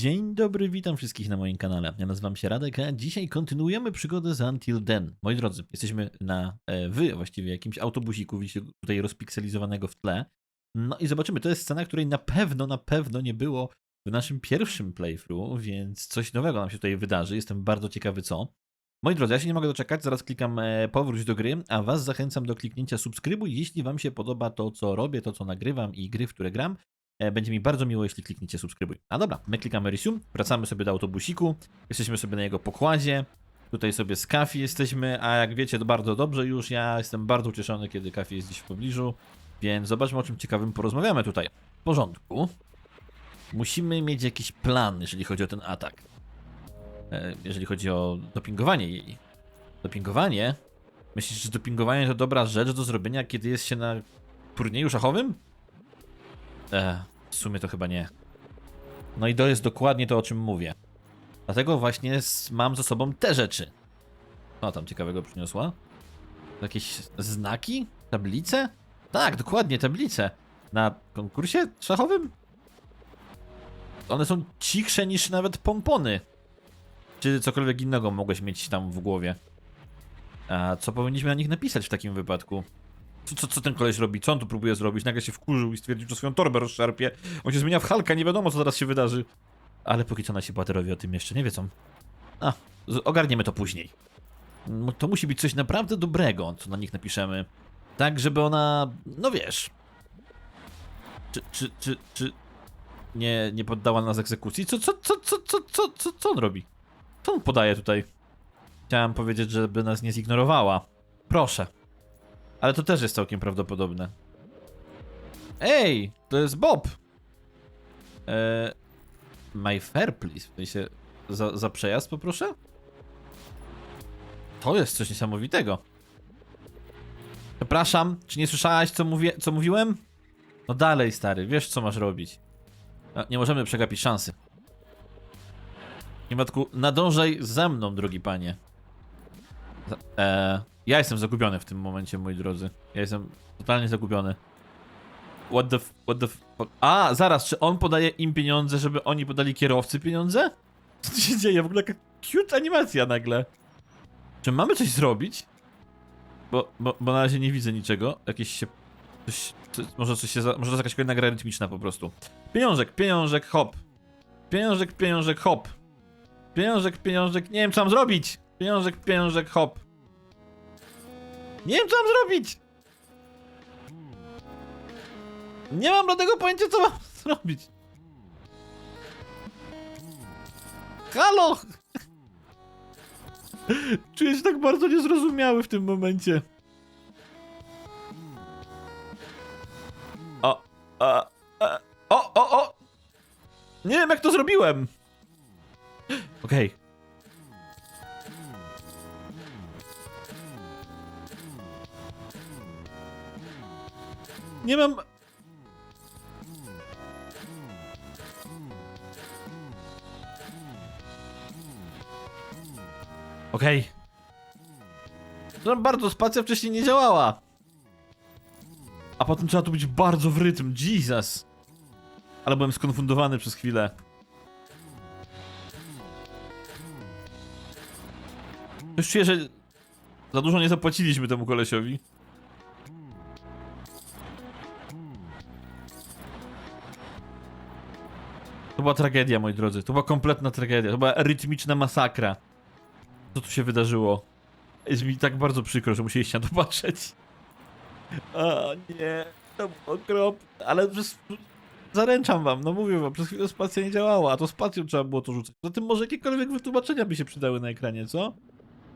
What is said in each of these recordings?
Dzień dobry, witam wszystkich na moim kanale. Ja nazywam się Radek, a dzisiaj kontynuujemy przygodę z Until Then. Moi drodzy, jesteśmy na, e, wy właściwie, jakimś autobusiku, widzicie tutaj rozpikselizowanego w tle. No i zobaczymy, to jest scena, której na pewno, na pewno nie było w naszym pierwszym playthrough, więc coś nowego nam się tutaj wydarzy. Jestem bardzo ciekawy co. Moi drodzy, ja się nie mogę doczekać, zaraz klikam e, powróć do gry, a was zachęcam do kliknięcia subskrybuj, jeśli wam się podoba to, co robię, to, co nagrywam i gry, w które gram. E, Będzie mi bardzo miło, jeśli klikniecie subskrybuj. A dobra, my klikamy resume, wracamy sobie do autobusiku, jesteśmy sobie na jego pokładzie, tutaj sobie z Kafi jesteśmy, a jak wiecie to bardzo dobrze już, ja jestem bardzo ucieszony, kiedy Kafi jest gdzieś w pobliżu, więc zobaczmy o czym ciekawym porozmawiamy tutaj. W porządku. Musimy mieć jakiś plan, jeżeli chodzi o ten atak. E, Jeżeli chodzi o dopingowanie jej. Dopingowanie? Myślisz, że dopingowanie to dobra rzecz do zrobienia, kiedy jest się na turnieju szachowym? E, w sumie to chyba nie. No i to jest dokładnie to, o czym mówię. Dlatego właśnie mam ze sobą te rzeczy. Co tam ciekawego przyniosła? Jakieś znaki? Tablice? Tak, dokładnie, tablice. Na konkursie szachowym? One są cichsze niż nawet pompony. Czy cokolwiek innego mogłeś mieć tam w głowie? A co powinniśmy na nich napisać w takim wypadku? Co, co, co ten koleś robi? Co on tu próbuje zrobić? Nagle się wkurzył i stwierdził, że swoją torbę rozszarpie. On się zmienia w Halka, nie wiadomo co zaraz się wydarzy. Ale póki co nasi bohaterowie o tym jeszcze nie wiedzą. A, ogarniemy to później. To musi być coś naprawdę dobrego, co na nich napiszemy. Tak, żeby ona, no wiesz... Czy, czy, czy, czy... Nie, nie poddała nas egzekucji? Co, co, co, co, co, co, co, co on robi? Co on podaje tutaj? Chciałem powiedzieć, żeby nas nie zignorowała. Proszę. Ale to też jest całkiem prawdopodobne. Ej, to jest Bob! Eee, my fair, please. W sensie, za, za przejazd poproszę? To jest coś niesamowitego. Przepraszam, czy nie słyszałaś, co, mówię, co mówiłem? No dalej, stary, wiesz, co masz robić. A, nie możemy przegapić szansy. Matku, nadążaj za mną, drogi panie. Eee, ja jestem zagubiony w tym momencie, moi drodzy. Ja jestem totalnie zagubiony. What the f... What the f... A, zaraz, czy on podaje im pieniądze, żeby oni podali kierowcy pieniądze? Co tu się dzieje? W ogóle jaka cute animacja nagle. Czy mamy coś zrobić? Bo, bo, bo na razie nie widzę niczego. Jakieś się... Coś, coś, może coś się... Za, może to jest jakaś kolejna gra rytmiczna po prostu. Pieniążek, pieniążek, hop. Pieniążek, pieniążek, hop. Pieniążek, pieniążek, nie wiem co mam zrobić! Pieniążek, pieniążek, hop. Nie wiem co mam zrobić! Nie mam żadnego pojęcia co mam zrobić. Halo! Czuję się tak bardzo niezrozumiały w tym momencie. O, a, a, o, o, o! Nie wiem jak to zrobiłem! Okej. Nie mam... Okej. Okay. Bardzo spacja wcześniej nie działała. A potem trzeba tu być bardzo w rytm. Jesus. Ale byłem skonfundowany przez chwilę. Już czuję, że za dużo nie zapłaciliśmy temu kolesiowi. To była tragedia, moi drodzy. To była kompletna tragedia. To była rytmiczna masakra. Co tu się wydarzyło? Jest mi tak bardzo przykro, że musieliście na to patrzeć. O nie, to było okropne. Ale przez... Zaręczam wam, no mówię wam, przez chwilę spacja nie działała, a to spacją trzeba było to rzucać. Zatem może jakiekolwiek wytłumaczenia by się przydały na ekranie, co?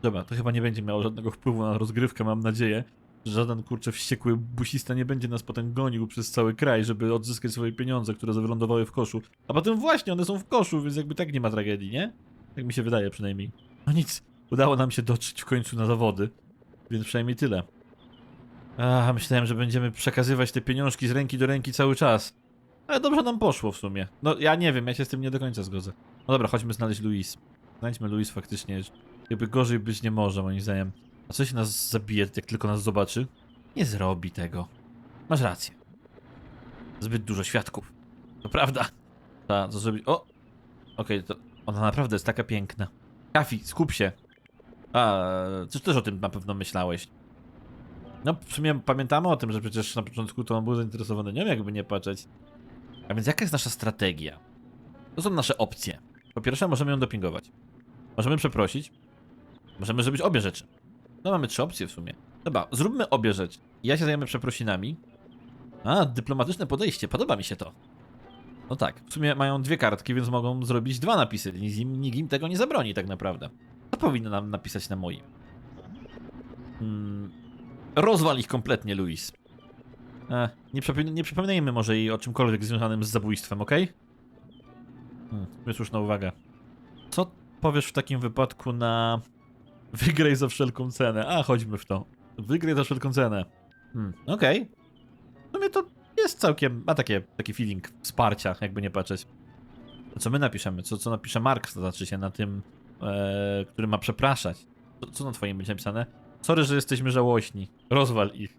Dobra, to chyba nie będzie miało żadnego wpływu na rozgrywkę, mam nadzieję. Żaden kurczę wściekły busista nie będzie nas potem gonił przez cały kraj, żeby odzyskać swoje pieniądze, które wylądowały w koszu. A potem właśnie, one są w koszu, więc jakby tak nie ma tragedii, nie? Tak mi się wydaje przynajmniej. No nic, udało nam się dotrzeć w końcu na zawody, więc przynajmniej tyle. A, myślałem, że będziemy przekazywać te pieniążki z ręki do ręki cały czas. Ale dobrze nam poszło w sumie. No ja nie wiem, ja się z tym nie do końca zgodzę. No dobra, chodźmy znaleźć Louise. Znajdźmy Louise faktycznie. Jakby gorzej być nie może, moim zdaniem. A co się nas zabije, jak tylko nas zobaczy? Nie zrobi tego. Masz rację. Zbyt dużo świadków. To prawda. Ta, co zrobić? O! Okej, to ona naprawdę jest taka piękna. Kafi, skup się. A, coś też o tym na pewno myślałeś. No, w sumie pamiętamy o tym, że przecież na początku to on był zainteresowany nią, jakby nie patrzeć. A więc jaka jest nasza strategia? To są nasze opcje. Po pierwsze, możemy ją dopingować. Możemy przeprosić. Możemy zrobić obie rzeczy. No, mamy trzy opcje w sumie. Dobra, zróbmy obie rzeczy. Ja się zajmę przeprosinami. A, dyplomatyczne podejście, podoba mi się to. No tak, w sumie mają dwie kartki, więc mogą zrobić dwa napisy. Nikt im, nikt im tego nie zabroni tak naprawdę. To powinno nam napisać na moim. Hmm. Rozwal ich kompletnie, Luis. E, nie, przypomin- nie przypominajmy może jej o czymkolwiek związanym z zabójstwem, okej? Hmm, słuszna uwaga. Co powiesz w takim wypadku na... Wygraj za wszelką cenę. A, chodźmy w to. Wygraj za wszelką cenę. Hmm, okej. W sumie to jest całkiem... ma takie, taki feeling wsparcia, jakby nie patrzeć. Co my napiszemy? Co, co napisze Mark, to znaczy się na tym, e, który ma przepraszać? Co, co na twoim będzie napisane? Sorry, że jesteśmy żałośni. Rozwal ich.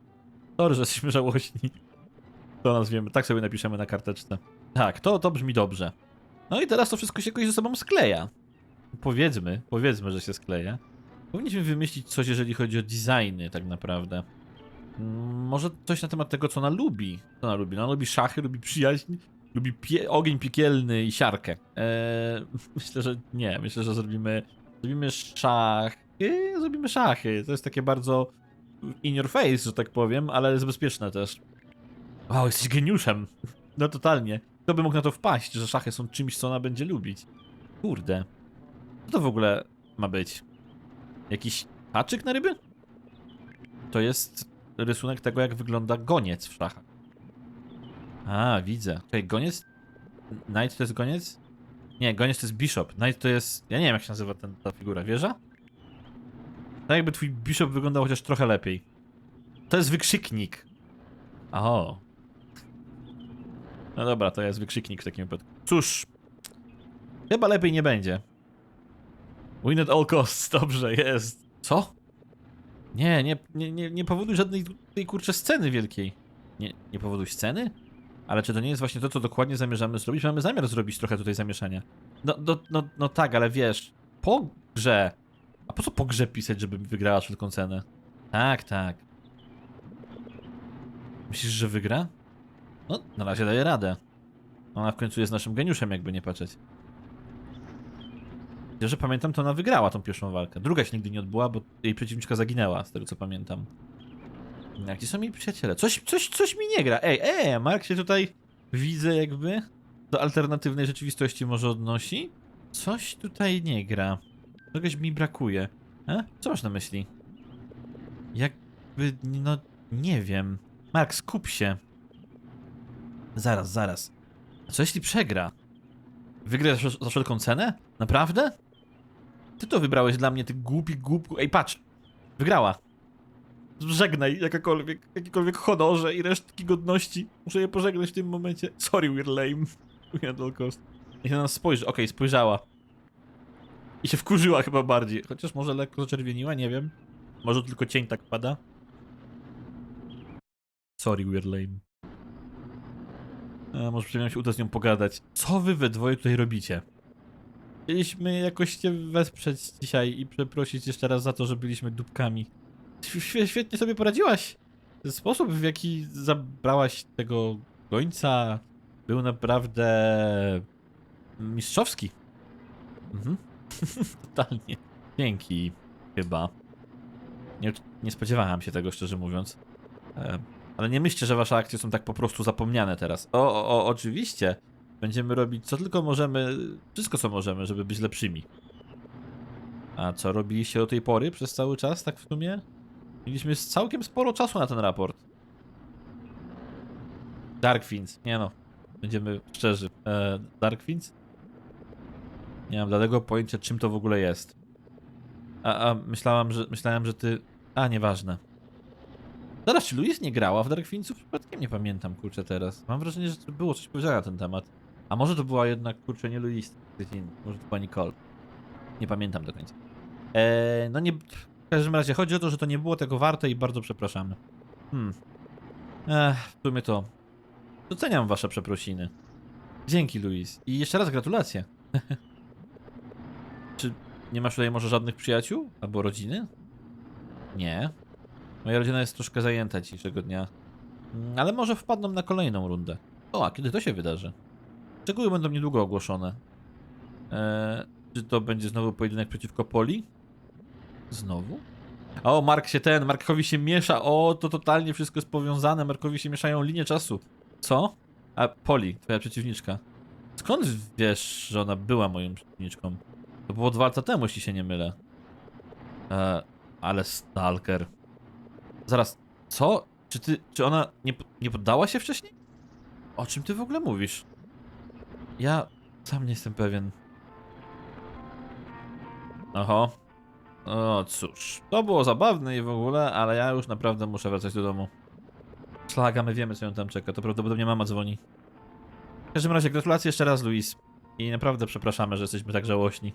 Sorry, że jesteśmy żałośni. To nazwiemy, tak sobie napiszemy na karteczce. Tak, to, to brzmi dobrze. No i teraz to wszystko się jakoś ze sobą skleja. Powiedzmy, powiedzmy, że się skleja. Powinniśmy wymyślić coś, jeżeli chodzi o designy, tak naprawdę. Mm, Może coś na temat tego, co ona lubi. Co ona lubi? No, ona lubi szachy, lubi przyjaźń, lubi pie ogień piekielny i siarkę. Eee, myślę, że nie. Myślę, że zrobimy, zrobimy szachy. Zrobimy szachy. To jest takie bardzo in your face, że tak powiem, ale jest bezpieczne też. Wow, jesteś geniuszem. No totalnie. Kto by mógł na to wpaść, że szachy są czymś, co ona będzie lubić? Kurde. Co to w ogóle ma być? Jakiś haczyk na ryby? To jest rysunek tego, jak wygląda goniec w szachach. A, widzę. Czekaj, goniec? Knight to jest goniec? Nie, goniec to jest bishop. Knight to jest... Ja nie wiem, jak się nazywa ten, ta figura. Wieża? Tak jakby twój bishop wyglądał chociaż trochę lepiej. To jest wykrzyknik. O. No dobra, to jest wykrzyknik w takim wypadku. Cóż. Chyba lepiej nie będzie. Win at all costs. Dobrze, jest. Co? Nie, nie, nie, nie, nie powoduj żadnej tej kurczę sceny wielkiej. Nie, nie powoduj sceny? Ale czy to nie jest właśnie to, co dokładnie zamierzamy zrobić? Mamy zamiar zrobić trochę tutaj zamieszania. No, no, no, no tak, ale wiesz, po grze. A po co po grze pisać, żeby wygrała wszelką cenę? Tak, tak. Myślisz, że wygra? No, na razie daje radę. Ona w końcu jest naszym geniuszem, jakby nie patrzeć. Że pamiętam, to ona wygrała tą pierwszą walkę. Druga się nigdy nie odbyła, bo jej przeciwniczka zaginęła, z tego co pamiętam. A Gdzie są jej przyjaciele? Coś, coś, coś mi nie gra. Ej, ej, Mark się tutaj widzę jakby do alternatywnej rzeczywistości może odnosi. Coś tutaj nie gra. Czegoś mi brakuje. E? Co masz na myśli? Jakby, no, nie wiem. Mark, skup się. Zaraz, zaraz. A co jeśli przegra? Wygra za wszelką cenę? Naprawdę? Ty to wybrałeś dla mnie, ty głupi głupku. Ej, patrz! Wygrała. Żegnaj jakakolwiek, jakikolwiek honorze i resztki godności. Muszę je pożegnać w tym momencie. Sorry, we're lame. Had all cost. Niech na nas spojrzy. Okej, spojrzała. I się wkurzyła chyba bardziej. Chociaż może lekko zaczerwieniła, nie wiem. Może tylko cień tak pada. Sorry, we're lame. A, może przyjemnie się uda z nią pogadać. Co wy we dwoje tutaj robicie? Chcieliśmy jakoś cię wesprzeć dzisiaj i przeprosić jeszcze raz za to, że byliśmy dupkami. Świe- Świetnie sobie poradziłaś. Sposób, w jaki zabrałaś tego gońca, był naprawdę mistrzowski. Mhm. Totalnie. Dzięki, chyba. Nie, nie spodziewałem się tego, szczerze mówiąc. E, ale nie myślcie, że wasze akcje są tak po prostu zapomniane teraz. O, o, o oczywiście. Będziemy robić co tylko możemy, wszystko co możemy, żeby być lepszymi. A co robiliście do tej pory przez cały czas, tak w sumie? Mieliśmy całkiem sporo czasu na ten raport. Darkfins, nie no. Będziemy szczerzy. E, Darkfins? Nie mam dlatego pojęcia, czym to w ogóle jest. A, a myślałam, że myślałem, że ty. A, nieważne. Zaraz, czy Louise nie grała w Darkfinsów? Przypadkiem nie pamiętam, kurczę, teraz. Mam wrażenie, że było coś powiedziane na ten temat. A może to była jednak, kurczę, nie inny. Może to była Nicole. Nie pamiętam do końca. Eee, no nie... W każdym razie chodzi o to, że to nie było tego warte i bardzo przepraszamy. Hmm. Ech, w sumie to... Doceniam wasze przeprosiny. Dzięki, Louise. I jeszcze raz gratulacje. Czy nie masz tutaj może żadnych przyjaciół? Albo rodziny? Nie. Moja rodzina jest troszkę zajęta dzisiejszego dnia. Mm, Ale może wpadną na kolejną rundę. O, a kiedy to się wydarzy? Szczegóły będą niedługo ogłoszone. Eee, czy to będzie znowu pojedynek przeciwko Poli? Znowu? O, Mark się ten, Markowi się miesza. O, to totalnie wszystko jest powiązane. Markowi się mieszają linie czasu. Co? A Poli, twoja przeciwniczka. Skąd wiesz, że ona była moją przeciwniczką? To było dwa lata temu, jeśli się nie mylę. E, ale stalker. Zaraz, co? Czy ty, czy ona nie, nie poddała się wcześniej? O czym ty w ogóle mówisz? Ja sam nie jestem pewien. Oho. O cóż, to było zabawne i w ogóle, ale ja już naprawdę muszę wracać do domu. Szlaga, my wiemy co ją tam czeka, to prawdopodobnie mama dzwoni. W każdym razie gratulacje jeszcze raz, Luis. I naprawdę przepraszamy, że jesteśmy tak żałośni.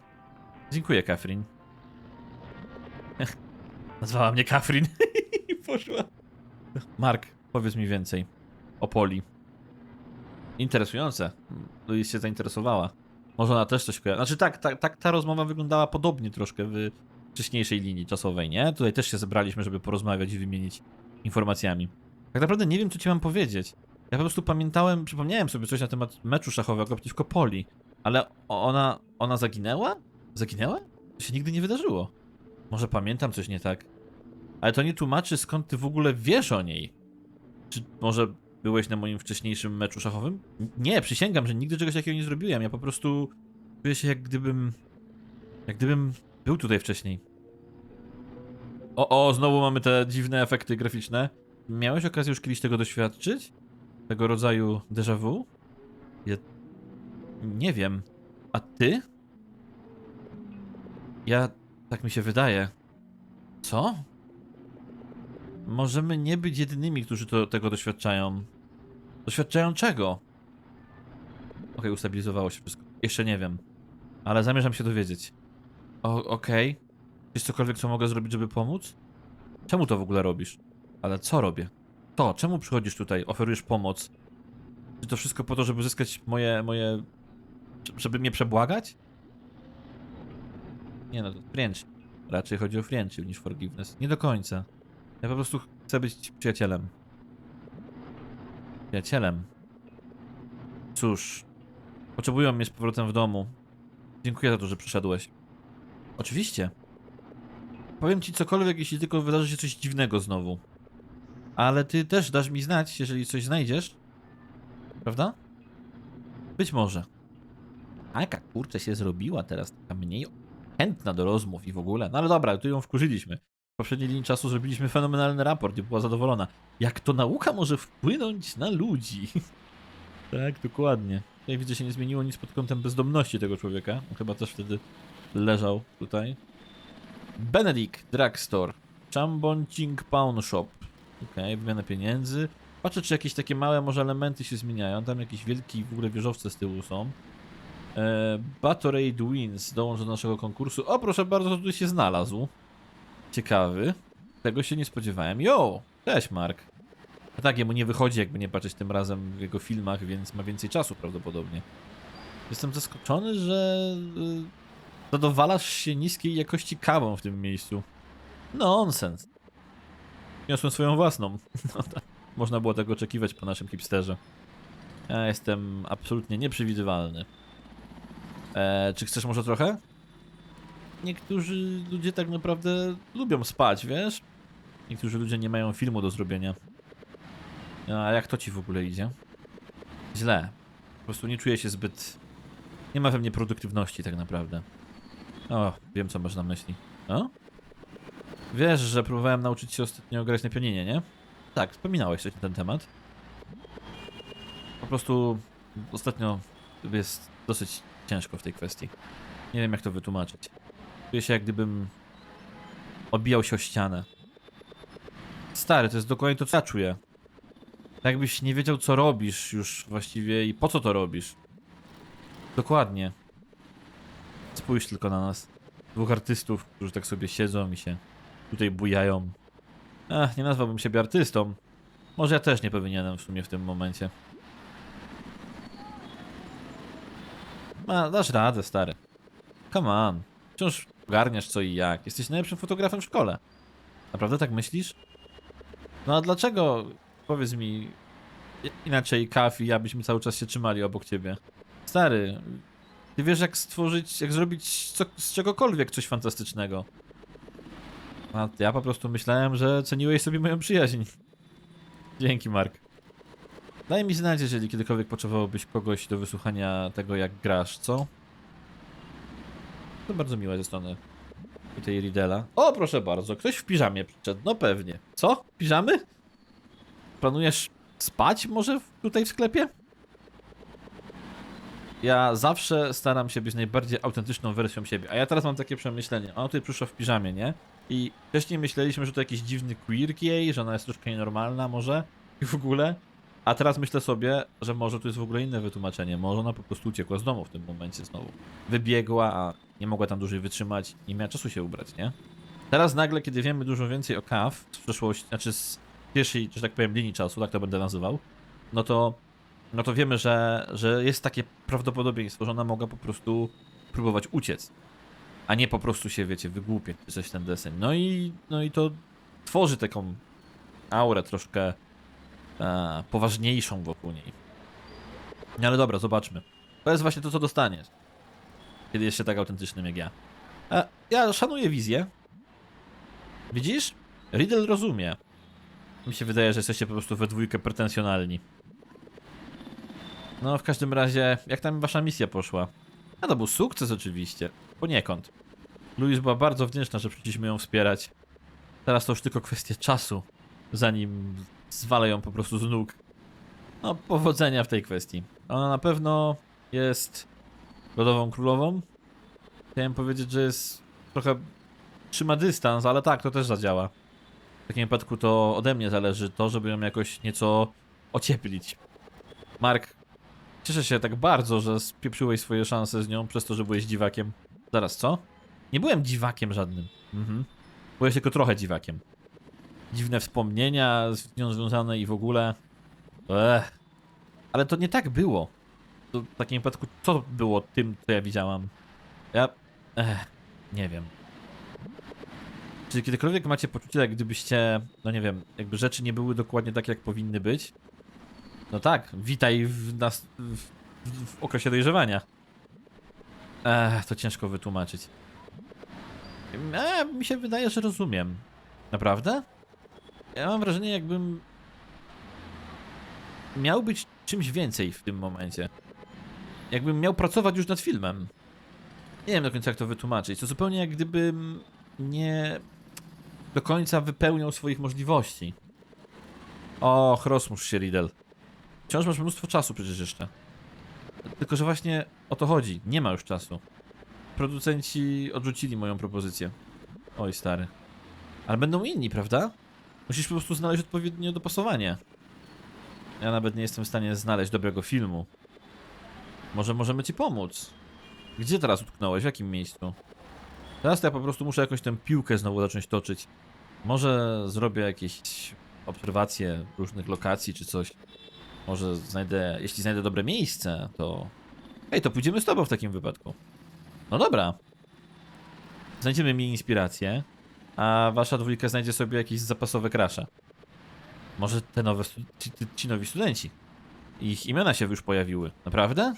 Dziękuję, Katrin. Nazwała mnie Katrin i poszła. Mark, powiedz mi więcej o Poli. Interesujące. Luis się zainteresowała. Może ona też coś kojarzy. Znaczy tak, tak, tak ta rozmowa wyglądała podobnie troszkę w wcześniejszej linii czasowej, nie? Tutaj też się zebraliśmy, żeby porozmawiać i wymienić informacjami. Tak naprawdę nie wiem, co ci mam powiedzieć. Ja po prostu pamiętałem, przypomniałem sobie coś na temat meczu szachowego przeciwko Poli, ale ona, ona zaginęła? Zaginęła? To się nigdy nie wydarzyło. Może pamiętam coś nie tak. Ale to nie tłumaczy, skąd ty w ogóle wiesz o niej. Czy może byłeś na moim wcześniejszym meczu szachowym? Nie, przysięgam, że nigdy czegoś takiego nie zrobiłem. Ja po prostu czuję się jak gdybym... Jak gdybym był tutaj wcześniej. O, o, znowu mamy te dziwne efekty graficzne. Miałeś okazję już kiedyś tego doświadczyć? Tego rodzaju déjà vu? Ja... Nie wiem. A ty? Ja... Tak mi się wydaje. Co? Możemy nie być jedynymi, którzy to, tego doświadczają. Doświadczają czego? Okej, ustabilizowało się wszystko. Jeszcze nie wiem. Ale zamierzam się dowiedzieć. Okej. Jest cokolwiek, co mogę zrobić, żeby pomóc? Czemu to w ogóle robisz? Ale co robię? To, czemu przychodzisz tutaj, oferujesz pomoc? Czy to wszystko po to, żeby uzyskać moje, moje... żeby mnie przebłagać? Nie no, to friendship. Raczej chodzi o friendship niż forgiveness. Nie do końca. Ja po prostu chcę być przyjacielem. Przyjacielem. Cóż. Potrzebują mnie z powrotem w domu. Dziękuję za to, że przyszedłeś. Oczywiście. Powiem ci cokolwiek, jeśli tylko wydarzy się coś dziwnego znowu. Ale ty też dasz mi znać, jeżeli coś znajdziesz. Prawda? Być może. A jaka kurczę się zrobiła teraz, taka mniej chętna do rozmów i w ogóle. No ale dobra, tu ją wkurzyliśmy. Poprzedniej linii czasu zrobiliśmy fenomenalny raport i była zadowolona. Jak to nauka może wpłynąć na ludzi? tak, dokładnie. Tutaj widzę, się nie zmieniło nic pod kątem bezdomności tego człowieka. On chyba też wtedy leżał tutaj. Benedict Drugstore. Chambonching Pawn Shop. Okej, wymiana pieniędzy. Patrzę, czy jakieś takie małe może elementy się zmieniają. Tam jakieś wielki w ogóle wieżowce z tyłu są. E, Batorade Wins dołącz do naszego konkursu. O, proszę bardzo, tutaj się znalazł. Ciekawy. Tego się nie spodziewałem. Jo! Cześć, Mark. No tak, jemu nie wychodzi, jakby nie patrzeć tym razem w jego filmach, więc ma więcej czasu prawdopodobnie. Jestem zaskoczony, że y, zadowalasz się niskiej jakości kawą w tym miejscu. Nonsens. Niosłem swoją własną. No tak. Można było tego oczekiwać po naszym hipsterze. Ja jestem absolutnie nieprzewidywalny. E, czy chcesz może trochę? Niektórzy ludzie tak naprawdę lubią spać, wiesz? Niektórzy ludzie nie mają filmu do zrobienia. A jak to ci w ogóle idzie? Źle. Po prostu nie czuję się zbyt... Nie ma we mnie produktywności tak naprawdę. O, wiem co masz na myśli. O? Wiesz, że próbowałem nauczyć się ostatnio grać na pianinie, nie? Tak, wspominałeś coś na ten temat. Po prostu ostatnio jest dosyć ciężko w tej kwestii. Nie wiem jak to wytłumaczyć. Czuję się jak gdybym odbijał się o ścianę. Stary, to jest dokładnie to co ja czuję. Jakbyś nie wiedział co robisz już właściwie i po co to robisz. Dokładnie. Spójrz tylko na nas. Dwóch artystów, którzy tak sobie siedzą i się tutaj bujają. Ach, nie nazwałbym siebie artystą. Może ja też nie powinienem w sumie w tym momencie. Ma, dasz radę, stary. Come on. Wciąż ogarniasz co i jak. Jesteś najlepszym fotografem w szkole. Naprawdę tak myślisz? No a dlaczego, powiedz mi, inaczej Kaf i ja byśmy cały czas się trzymali obok ciebie? Stary, ty wiesz jak stworzyć, jak zrobić co, z czegokolwiek coś fantastycznego. A ja po prostu myślałem, że ceniłeś sobie moją przyjaźń. Dzięki, Mark. Daj mi znać, jeżeli kiedykolwiek potrzebowałbyś kogoś do wysłuchania tego, jak grasz, co? To bardzo miłe ze strony i tej Ridela. O, proszę bardzo, ktoś w piżamie przyszedł, no pewnie. Co? Piżamy? Planujesz spać może tutaj w sklepie? Ja zawsze staram się być najbardziej autentyczną wersją siebie, a ja teraz mam takie przemyślenie. Ona tutaj przyszła w piżamie, nie? I wcześniej myśleliśmy, że to jakiś dziwny queer jej, że ona jest troszkę nienormalna może i w ogóle. A teraz myślę sobie, że może tu jest w ogóle inne wytłumaczenie. Może ona po prostu uciekła z domu w tym momencie znowu. Wybiegła, a nie mogła tam dłużej wytrzymać, nie miała czasu się ubrać, nie? Teraz nagle, kiedy wiemy dużo więcej o Kaw z przeszłości, znaczy z pierwszej, że tak powiem, linii czasu, tak to będę nazywał, no to, no to wiemy, że, że jest takie prawdopodobieństwo, że ona mogła po prostu próbować uciec, a nie po prostu się, wiecie, wygłupiać czy coś ten deseń. No i, no i to tworzy taką aurę troszkę e, poważniejszą wokół niej. No ale dobra, zobaczmy. To jest właśnie to, co dostaniesz, kiedy jest się tak autentycznym jak ja. E, ja szanuję wizję. Widzisz? Riddle rozumie. Mi się wydaje, że jesteście po prostu we dwójkę pretensjonalni. No, w każdym razie, jak tam wasza misja poszła? A to był sukces oczywiście. Poniekąd. Louise była bardzo wdzięczna, że przyszliśmy ją wspierać. Teraz to już tylko kwestia czasu, zanim zwalę ją po prostu z nóg. No, powodzenia w tej kwestii. Ona na pewno jest lodową królową. Chciałem powiedzieć, że jest trochę trzyma dystans, ale tak, to też zadziała. W takim wypadku to ode mnie zależy to, żeby ją jakoś nieco ocieplić. Mark, cieszę się tak bardzo, że spieprzyłeś swoje szanse z nią przez to, że byłeś dziwakiem. Zaraz, co? Nie byłem dziwakiem żadnym. Mhm. Byłeś tylko trochę dziwakiem. Dziwne wspomnienia z nią związane i w ogóle. Ech. Ale to nie tak było. To w takim wypadku, co było tym, co ja widziałam? Ja. Ech, nie wiem. Czy kiedykolwiek macie poczucie, jak gdybyście, no nie wiem, jakby rzeczy nie były dokładnie tak, jak powinny być? No tak, witaj w, nas, w, w, okresie dojrzewania. Ech, to ciężko wytłumaczyć. E, mi się wydaje, że rozumiem. Naprawdę? Ja mam wrażenie, jakbym miał być czymś więcej w tym momencie. Jakbym miał pracować już nad filmem. Nie wiem do końca jak to wytłumaczyć. To zupełnie jak gdybym nie do końca wypełniał swoich możliwości. Och, rozmusz się, Riddle. Wciąż masz mnóstwo czasu przecież jeszcze. Tylko, że właśnie o to chodzi. Nie ma już czasu. Producenci odrzucili moją propozycję. Oj, stary. Ale będą inni, prawda? Musisz po prostu znaleźć odpowiednie dopasowanie. Ja nawet nie jestem w stanie znaleźć dobrego filmu. Może możemy ci pomóc. Gdzie teraz utknąłeś? W jakim miejscu? Teraz to ja po prostu muszę jakoś tę piłkę znowu zacząć toczyć. Może zrobię jakieś obserwacje różnych lokacji czy coś. Może znajdę, jeśli znajdę dobre miejsce, to... Ej, to pójdziemy z tobą w takim wypadku. No dobra. Znajdziemy mi inspirację, a wasza dwójka znajdzie sobie jakieś zapasowe krasze. Może te nowe, ci, ci nowi studenci. Ich imiona się już pojawiły. Naprawdę?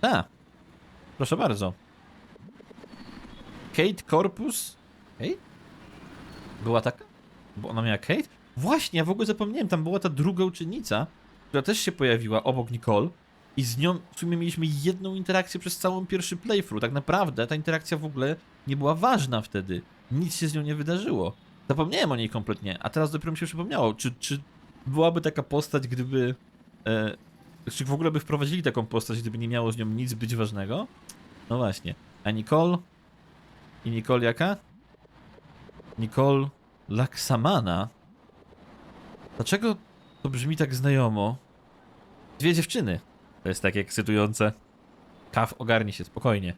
Tak. Proszę bardzo. Kate Corpus? Kate? Była taka? Bo ona miała Kate? Właśnie, ja w ogóle zapomniałem, tam była ta druga uczennica, która też się pojawiła obok Nicole i z nią w sumie mieliśmy jedną interakcję przez całą pierwszy playthrough. Tak naprawdę ta interakcja w ogóle nie była ważna wtedy. Nic się z nią nie wydarzyło. Zapomniałem o niej kompletnie, a teraz dopiero mi się przypomniało, czy, czy byłaby taka postać, gdyby... E, czy w ogóle by wprowadzili taką postać, gdyby nie miało z nią nic być ważnego? No właśnie. A Nicole? I Nicole jaka? Nicole Laksamana? Dlaczego to brzmi tak znajomo? Dwie dziewczyny. To jest takie ekscytujące. Kaw, ogarnij się, spokojnie.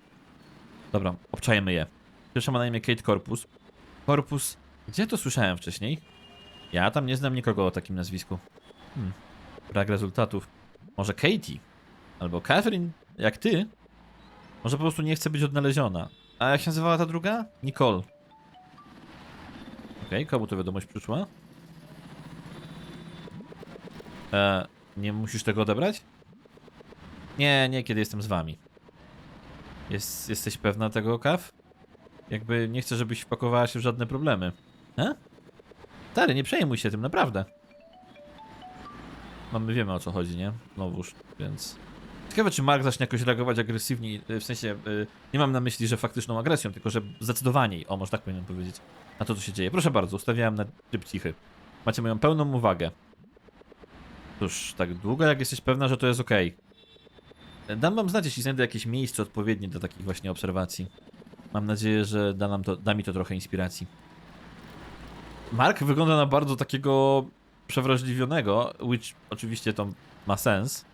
Dobra, obczajemy je. Pierwsza ma na imię Kate Corpus. Corpus, gdzie to słyszałem wcześniej? Ja tam nie znam nikogo o takim nazwisku. Hmm. Brak rezultatów. Może Katie? Albo Catherine? Jak ty? Może po prostu nie chce być odnaleziona. A jak się nazywała ta druga? Nicole. Okej, komu to wiadomość przyszła? E, nie musisz tego odebrać? Nie, nie, kiedy jestem z wami. Jest, jesteś pewna tego, Kaw? Jakby nie chcę, żebyś wpakowała się w żadne problemy. E? Stary, nie przejmuj się tym, naprawdę. No my wiemy o co chodzi, nie? Znowuż, więc... Ciekawe, czy Mark zacznie jakoś reagować agresywniej, y, w sensie, y, nie mam na myśli, że faktyczną agresją, tylko że zdecydowaniej, o, może tak powinienem powiedzieć, na to, co się dzieje. Proszę bardzo, ustawiałem na tryb cichy. Macie moją pełną uwagę. Cóż, tak długo jak jesteś pewna, że to jest ok. Dam wam znać, jeśli znajdę jakieś miejsce odpowiednie do takich właśnie obserwacji. Mam nadzieję, że da, nam to, da mi to trochę inspiracji. Mark wygląda na bardzo takiego przewrażliwionego, which oczywiście to ma sens,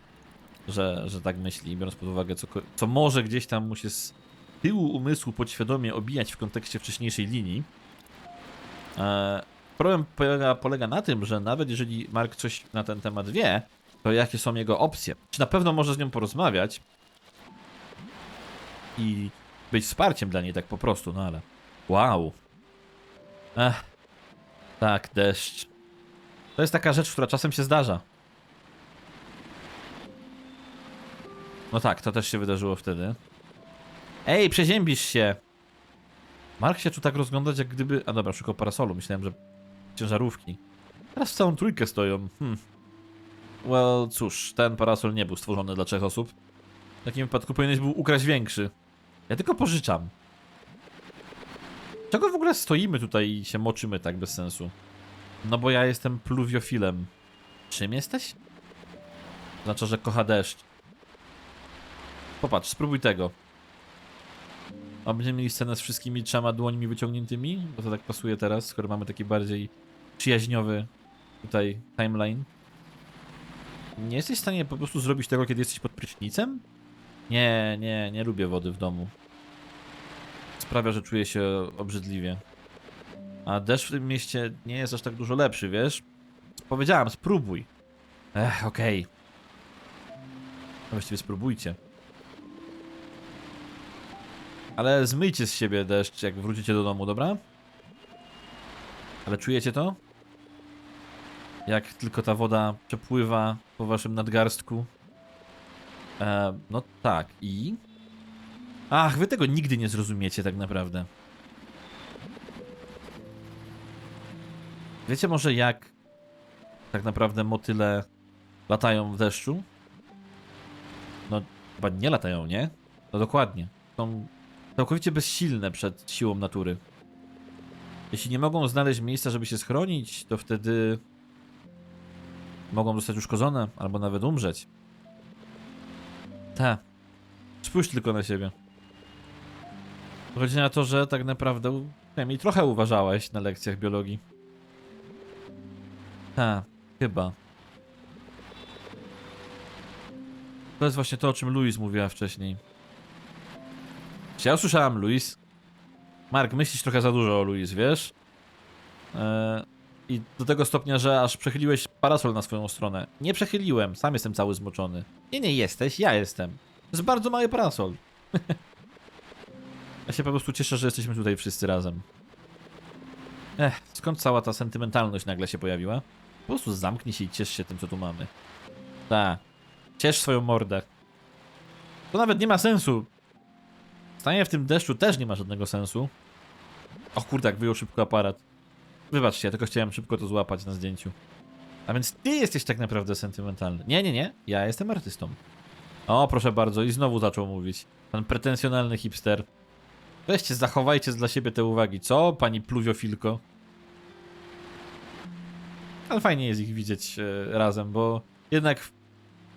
że, że tak myśli, biorąc pod uwagę, co, co może gdzieś tam mu się z tyłu umysłu podświadomie obijać w kontekście wcześniejszej linii. E, problem polega, polega na tym, że nawet jeżeli Mark coś na ten temat wie, to jakie są jego opcje? Czy na pewno może z nią porozmawiać i być wsparciem dla niej tak po prostu, no ale wow. Ech, tak, deszcz. To jest taka rzecz, która czasem się zdarza. No tak, to też się wydarzyło wtedy. Ej, przeziębisz się! Mark się tu tak rozglądać, jak gdyby... A dobra, szukał parasolu. Myślałem, że ciężarówki. Teraz w całą trójkę stoją. Hmm. Well, cóż, ten parasol nie był stworzony dla trzech osób. W takim wypadku powinieneś był ukraść większy. Ja tylko pożyczam. Czego w ogóle stoimy tutaj i się moczymy tak bez sensu? No bo ja jestem pluwiofilem. Czym jesteś? Znaczy, że kocha deszcz. Popatrz, spróbuj tego. A będziemy mieli scenę z wszystkimi trzema dłońmi wyciągniętymi? Bo to tak pasuje teraz, skoro mamy taki bardziej przyjaźniowy tutaj timeline. Nie jesteś w stanie po prostu zrobić tego, kiedy jesteś pod prysznicem? Nie, nie, nie lubię wody w domu. Sprawia, że czuję się obrzydliwie. A deszcz w tym mieście nie jest aż tak dużo lepszy, wiesz? Powiedziałem, spróbuj. Ech, okej. No Właściwie spróbujcie. Ale zmyjcie z siebie deszcz, jak wrócicie do domu, dobra? Ale czujecie to? Jak tylko ta woda przepływa po waszym nadgarstku. E, no tak, i... Ach, wy tego nigdy nie zrozumiecie tak naprawdę. Wiecie może jak tak naprawdę motyle latają w deszczu? No, chyba nie latają, nie? No dokładnie. Są całkowicie bezsilne przed siłą natury. Jeśli nie mogą znaleźć miejsca, żeby się schronić, to wtedy mogą zostać uszkodzone albo nawet umrzeć. Ta. Spójrz tylko na siebie. Chodzi na to, że tak naprawdę przynajmniej trochę uważałeś na lekcjach biologii. Ta, chyba. To jest właśnie to, o czym Louis mówiła wcześniej. Czy ja usłyszałem Louis? Mark, myślisz trochę za dużo o Louis, wiesz? Eee, I do tego stopnia, że aż przechyliłeś parasol na swoją stronę. Nie przechyliłem, sam jestem cały zmoczony. Nie, nie jesteś, ja jestem. Jest bardzo mały parasol. ja się po prostu cieszę, że jesteśmy tutaj wszyscy razem. Ech, skąd cała ta sentymentalność nagle się pojawiła? Po prostu zamknij się i ciesz się tym, co tu mamy. Ta. Ciesz swoją mordę. To nawet nie ma sensu. Stanie w tym deszczu też nie ma żadnego sensu. O kurde, jak wyjął szybko aparat. Wybaczcie, ja tylko chciałem szybko to złapać na zdjęciu. A więc ty jesteś tak naprawdę sentymentalny. Nie, nie, nie. Ja jestem artystą. O, proszę bardzo, i znowu zaczął mówić. Pan pretensjonalny hipster. Weźcie, zachowajcie dla siebie te uwagi. Co, pani pluwiofilko? Ale fajnie jest ich widzieć e, razem, bo jednak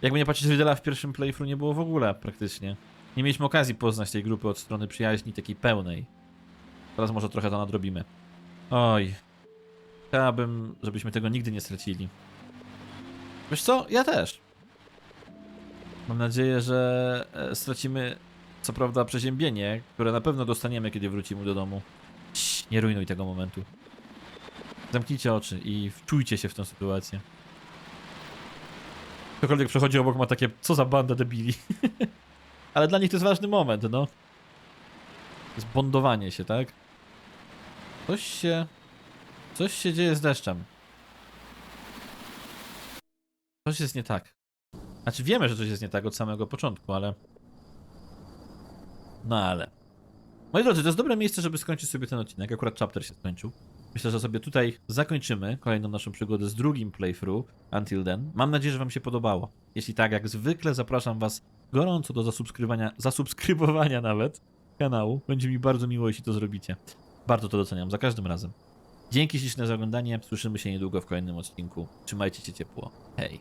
jakby nie patrzeć Riddla w pierwszym playthrough nie było w ogóle praktycznie. Nie mieliśmy okazji poznać tej grupy od strony przyjaźni takiej pełnej. Teraz może trochę to nadrobimy. Oj. Chciałabym, żebyśmy tego nigdy nie stracili. Wiesz co? Ja też. Mam nadzieję, że e, stracimy co prawda przeziębienie, które na pewno dostaniemy, kiedy wrócimy do domu. Cii, nie rujnuj tego momentu. Zamknijcie oczy i wczujcie się w tę sytuację. Ktokolwiek przechodzi obok ma takie, co za banda debili. ale dla nich to jest ważny moment, no. To jest bondowanie się, tak? Coś się... Coś się dzieje z deszczem. Coś jest nie tak. Znaczy wiemy, że coś jest nie tak od samego początku, ale... No ale... Moi drodzy, to jest dobre miejsce, żeby skończyć sobie ten odcinek. Akurat chapter się skończył. Myślę, że sobie tutaj zakończymy kolejną naszą przygodę z drugim playthrough Until Then. Mam nadzieję, że Wam się podobało. Jeśli tak, jak zwykle zapraszam Was gorąco do zasubskrybowania, zasubskrybowania nawet kanału. Będzie mi bardzo miło, jeśli to zrobicie. Bardzo to doceniam, za każdym razem. Dzięki śliczne za oglądanie. Słyszymy się niedługo w kolejnym odcinku. Trzymajcie się ciepło. Hej.